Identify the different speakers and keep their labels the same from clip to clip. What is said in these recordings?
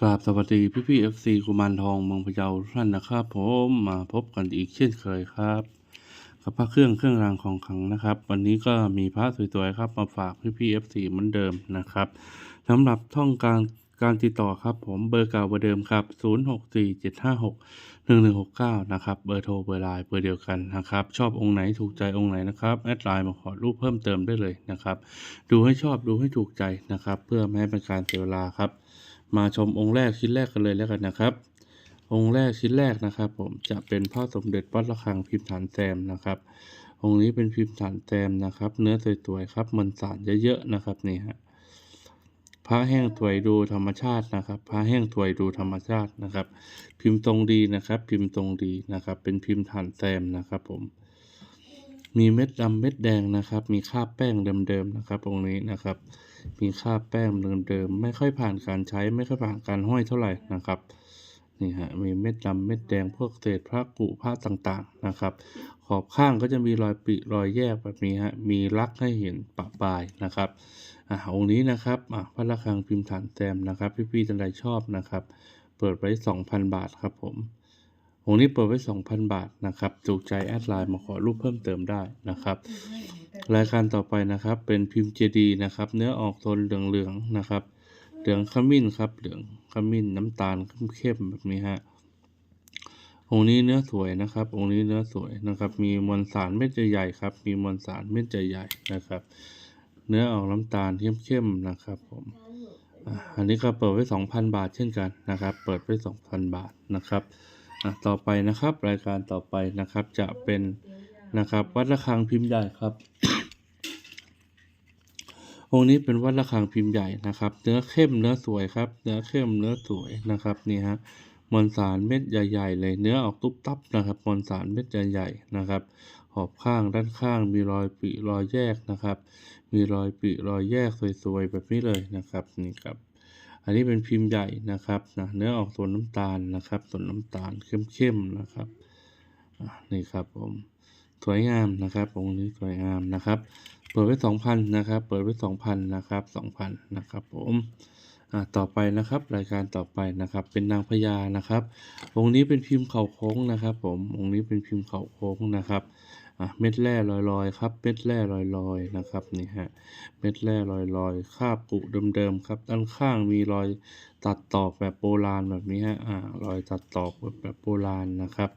Speaker 1: กราบสวัสดีพี่พี่เอฟซีกุมารทองเมืองพะเยาทุกท่านนะครับผมมาพบกันอีกเช่นเคยครับกับพระเครื่องเครื่องรางของขลังนะครับ วันนี้ก็มีพระสวยๆครับมาฝากพี่พี่เอฟซีเหมือนเดิมนะครับสำหรับท่องการการติดต่อครับผมเบอร์เก่าเบอร์เดิมครับ0 6 4 7 5 6 1 1 6 9นะครับเบอร์โทรเบอร์ไลน์เบอร์เดียวกันนะครับชอบองค์ไหนถูกใจองค์ไหนนะครับแอดไลน์มาขอรูปเพิ่มเติมได้เลยนะครับ ดูให้ชอบดูให้ถูกใจนะครับ เพื่อไม่ให้เป็นการเสียเวลาครับ มาชมองค์แรกชิ้นแรกกันเลยแล้วกันนะครับ องค์แรกชิ้นแรกนะครับ ผมจะเป็นพระสมเด็จวัดระฆังพิมพ์ฐานแซมนะครับ องค์นี้เป็นพิมพ์ฐานแซมนะครับ เนื้อสวยๆครับมันสารเยอะๆนะครับนี่ฮะพระแห้งถวยดูธรรมชาตินะครับ พระแห้งถวยดูธรรมชาตินะครับ พิมพ์ตรงดีนะครับ พิมพ์ตรงดีนะครับ เป็นพิมพ์ฐานแซมนะครับ ผม มีเม็ดดำเม็ดแดงนะครับ มีคราบแป้งเดิมๆนะครับ องค์นี้นะครับ มีคราแป้งเดิมๆไม่ค่อยผ่านการใช้ไม่ค่อยผ่านการห้อยเท่าไหร่นะครับนี่ฮะมีเม็ดดำเม็ดแดงพวกเศษพระกุพระต่างๆนะครับ ขอบข้างก็จะมีรอยปิรอยแยกแบบนี้ฮะมีลักให้เห็นปะปลายนะครับอ่าองค์นี้นะครับอ่าพระระฆังพิมพ์ฐานแซมนะครับ พี่ๆท่านใดชอบนะครับ เปิดไว้ 2,000 บาทครับผม องนี้เปิดไว้ 2,000 บาทนะครับถูกใจแอดไลน์มาขอรูปเพิ่มเติมได้นะครับ รายการต่อไปนะครับเป็นพิมพ์เจดีนะครับ เนื้อออกโทนเหลืองๆนะครับ เหลืองขมิ้นครับ เหลืองขมิ้นน้ำตาลเข้มๆแบบนี้ฮะองค์นี้เนื้อสวยนะครับ องค์นี้เนื้อสวยนะครับ มีมวลสารเม็ดใหญ่ครับ มีมวลสารเม็ดใหญ่นะครับ เนื้อออกน้ำตาลเข้มๆนะครับผมอันนี้ก็เปิดไว้ 2,000 บาทเช่นกันนะครับ เปิดไว้ 2,000 บาทนะครับ ต่อไปนะครับ รายการต่อไปนะครับจะเป็นนะครับวัดระฆังพิมพ์ใหญ่ครับ องค์นี้เป็นวัดระฆังพิมพ์ใหญ่นะครับ เนื้อเข้มเนื้อสวยครับ เนื้อเข้มเนื้อสวยนะครับนี่ฮะมวลสารเม็ดใหญ่ๆเลยเนื้อออกตุ๊บตับนะครับมวลสารเม็ดใหญ่ๆนะครับ ขอบข้างด้านข้างมีรอยปิรอยแยกนะครับ มีรอยปิรอยแยกสวยๆแบบนี้เลยนะครับนี่ครับ อันนี้เป็นพิมพ์ใหญ่นะครับนะเนื้อออกตัวนน้ำตาลนะครับตัวนน้ำตาลเข้มๆนะครับนี่ครับผมสวยงามนะครับองค์นี้สวยงามนะครับ เปิดไว้สองพันนะครับ เปิดไว้สองพันนะครับสองพันนะครับผมอ่าต่อไปนะครับรายการต่อไปนะครับเป็นนางพญานะครับองค์นี้เป็นพิมพ์เข่าโค้งนะครับ ผมองค์นี้เป็นพิมพ์เข่าโค้งนะครับ เม็ดแร่ลอยๆครับ เม็ดแร่ลอยๆนะครับนี่ฮะ เม็ดแร่ลอยๆคาบกุเดิมๆครับ ด้านข้างมีรอยตัดตอกแบบโบราณแบบนี้ฮะ อ่ารอยตัดตอกแบบโบราณนะครับ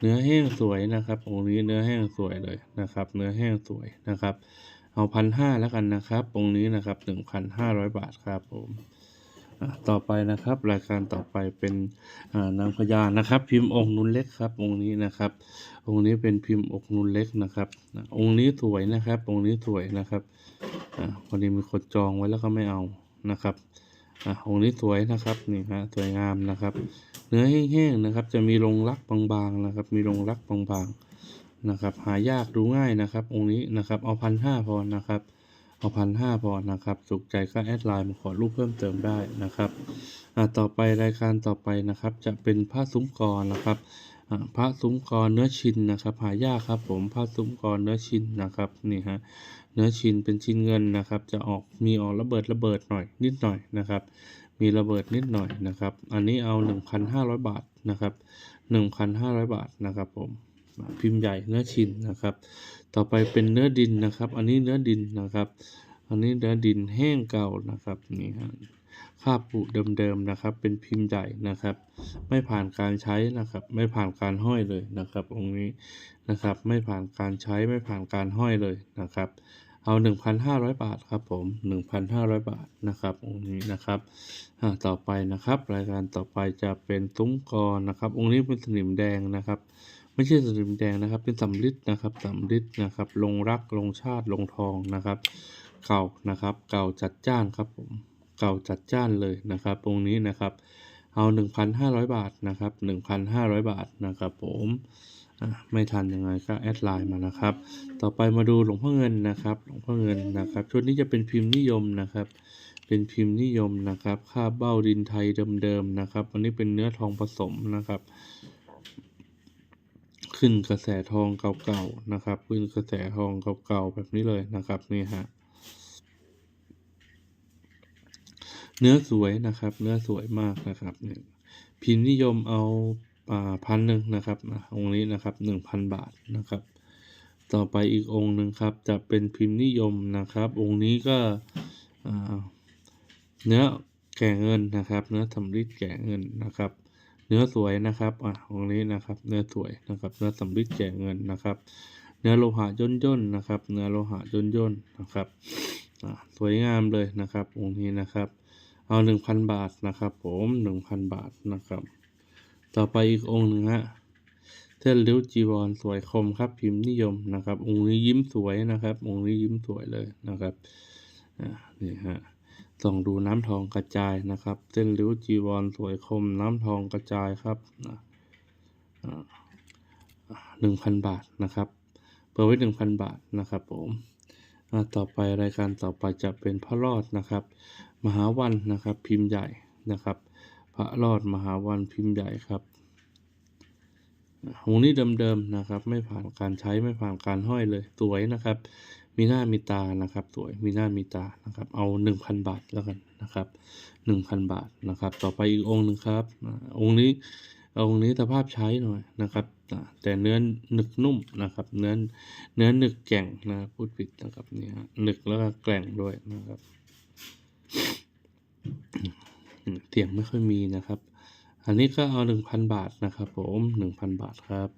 Speaker 1: เนื้อแห้งสวยนะครับ องค์นี้เนื้อแห้งสวยเลยนะครับ เนื้อแห้งสวยนะครับ เอาพันห้าแล้วกันนะครับ องค์นี้นะครับหนึ่งพันห้าร้อยบาทครับผม ต่อไปนะครับ รายการต่อไปเป็นนางพญานะครับ พิมพ์องค์นุนเล็กครับ องค์นี้นะครับ องค์นี้เป็นพิมพ์องค์นุนเล็กนะครับ องค์นี้สวยนะครับ องค์นี้สวยนะครับอพอดีมีคนจองไว้แล้วก็ไม่เอานะครับอะองค์นี้สวยนะครับนี่ฮะสวยงามนะครับ เนื้อแห้งๆนะครับ จะมีลงรักบางๆนะครับ มีลงรักบางๆนะครับ หายากดูง่ายนะครับ องค์นี้นะครับเอาพันห้าพอนะครับ เอาพันห้าพอนะครับสุขใจก็แอดไลน์มาขอรูปเพิ่มเติมได้นะครับอ่าต่อไปรายการต่อไปนะครับจะเป็นผ้าซุ้มกรนะครับอ่าพระซุ้มกรเนื้อชินนะครับหายากครับผมผ้าซุ้มกรเนื้อชินนะครับนี่ฮะเนื้อชินเป็นชิ้นเงินนะครับ จะออกมีออกระเบิดระเบิดหน่อยนิดหน่อยนะครับ มีระเบิดนิดหน่อยนะครับ อันนี้เอา 1,500 บาทนะครับ 1,500 บาทนะครับผม พิมพ์ใหญ่เนื้อชินนะครับ ต่อไปเป็นเนื้อดินนะครับ อันนี้เนื้อดินนะครับ อันนี้เนื้อดินแห้งเก่านะครับนี่ฮะคาปุเดิมๆนะครับ เป็นพิมพ์ใหญ่นะครับ ไม่ผ่านการใช้นะครับ ไม่ผ่านการห้อยเลยนะครับ องค์นี้นะครับ ไม่ผ่านการใช้ไม่ผ่านการห้อยเลยนะครับ เอา 1,500 บาทครับผม 1,500 บาทนะครับองค์นี้นะครับต่อไปนะครับ รายการต่อไปจะเป็นซุ้มกรนะครับ องค์นี้เป็นสนิมแดงนะครับ ไม่ใช่สนิมแดงนะครับ เป็นสำริดนะครับสำริดนะครับ ลงรักลงชาติลงทองนะครับ เก่านะครับ เก่าจัดจ้านครับผมเก่าจัดจ้านเลยนะครับองนี้นะครับ เอา 1,500 บาทนะครับ 1,500 บาทนะครับผมไม่ทันยังไงก็แอดไลน์มานะครับ ต่อไปมาดูหลวงพ่อเงินนะครับ หลวงพ่อเงินนะครับชุดนี้จะเป็นพิมพ์นิยมนะครับ เป็นพิมพ์นิยมนะครับ ค่าเบ้าดินไทยเดิมๆนะครับ อันนี้เป็นเนื้อทองผสมนะครับ ขึ้นกระแสทองเก่าๆนะครับ ขึ้นกระแสทองเก่าๆแบบนี้เลยนะครับนี่ฮะเนื้อสวยนะครับ เนื้อสวยมากนะครับเนี่ยพิมพ์นิยมเอาพันหนึ่งนะครับองค์นี้นะครับหนึ่งพันบาทนะครับ ต่อไปอีกองค์หนึ่งครับ จะเป็นพิมพ์นิยมนะครับ องค์นี้ก็เนื้อแก่เงินนะครับ เนื้อทำริดแก่เงินนะครับ เนื้อสวยนะครับอะองนี้นะครับ เนื้อสวยนะครับ เนื้อสำริดแก่เงินนะครับ เนื้อโลหะย่นย่นนะครับ เนื้อโลหะย่นย่นนะครับอะสวยงามเลยนะครับองค์นี้นะครับ เอาหนึ่งพันบาทนะครับ ผมหนึ่งพันบาทนะครับ ต่อไปอีกองค์หนึ่งฮะเส้นริ้วจีวรสวยคมครับ พิมพ์นิยมนะครับ องค์นี้ยิ้มสวยนะครับ องค์นี้ยิ้มสวยเลยนะครับ อ่านี่ฮะ ส่องดูน้ำทองกระจายนะครับ เส้นริ้วจีวรสวยคมน้ำทองกระจายครับนะหนึ่งพันบาทนะครับเปิดไว้หนึ่งพันบาทนะครับผมต่อไปรายการต่อไปจะเป็นพระรอดนะครับ มหาวันนะครับ พิมพ์ใหญ่นะครับ พระรอดมหาวันพิมพ์ใหญ่ครับองนี้เดิมๆนะครับ ไม่ผ่านการใช้ไม่ผ่านการห้อยเลยสวยนะครับ มีหน้ามีตานะครับสวยมีหน้ามีตานะครับ เอาหนึ่งพันบาทแล้วกันนะครับหนึ่งพันบาทนะครับ ต่อไปอีกองค์หนึ่งครับองค์นี้องค์นี้สภาพใช้หน่อยนะครับ แต่เนื้อหนึกนุ่มนะครับ เนื้อเนื้อหนึกแกร่งนะพูดผิดนะครับเนี่ยหนึกแล้วก็แกร่งด้วยนะครับเสียงไม่ค่อยมีนะครับ อันนี้ก็เอาหนึ่งพันบาทนะครับผมหนึ่งพันบาทครับ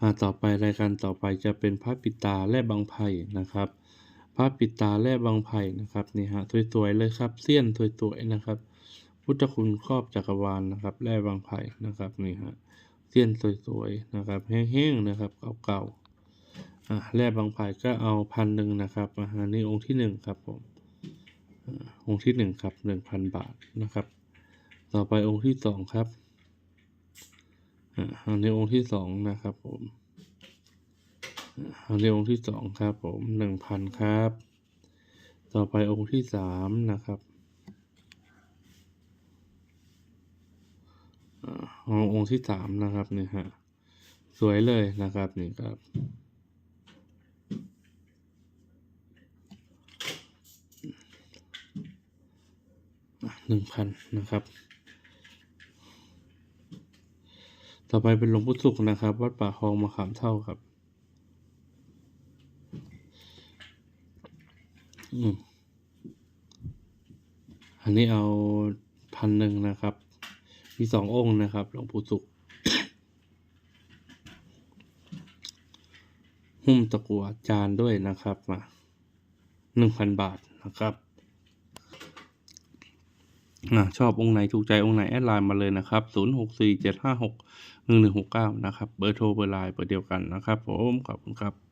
Speaker 1: อ่าต่อไปรายการต่อไปจะเป็นพระปิตาและบางไผ่นะครับพระปิตาและบางไผ่นะครับนี่ฮะสวยๆเลยครับเสี้ยนสวยๆนะครับ พุทธคุณครอบจักรวาลนะครับแร่บางไผ่นะครับนี่ฮะเสี้ยนสวยๆนะครับแห้งๆนะครับเก่าๆอ่าแร่บางไผ่ก็เอาพันหนึ่งนะครับอ่าอันนี้องค์ที่หนึ่งครับผมองค์ที่หนึ่งครับหนึ่งพันบาทนะครับ ต่อไปองค์ที่สองครับ อันนี้องค์ที่สองนะครับผมอันนี้องค์ที่สองครับผมหนึ่งพันครับ ต่อไปองค์ที่สามนะครับอ่าอาองค์ที่สามนะครับนี่ฮะสวยเลยนะครับนี่ครับหนึ่งพันนะครับ ต่อไปเป็นหลวงพุสุกนะครับ วัดป่าคลองมะขามเท่าครับอันนี้เอาพันหนึ่งนะครับ มีสององค์นะครับ หลวงปู่สุกหุ้มตะกัวจานด้วยนะครับมาหนึ่งพันบาทนะครับอชอบองค์ไหนถูกใจองค์ไหน แอดไลน์มาเลยนะครับ 0 1 1 6 9 นะครับ เบอร์โทรเบอร์ไลน์เบอร์เดียวกันนะครับผมขอบคุณครับ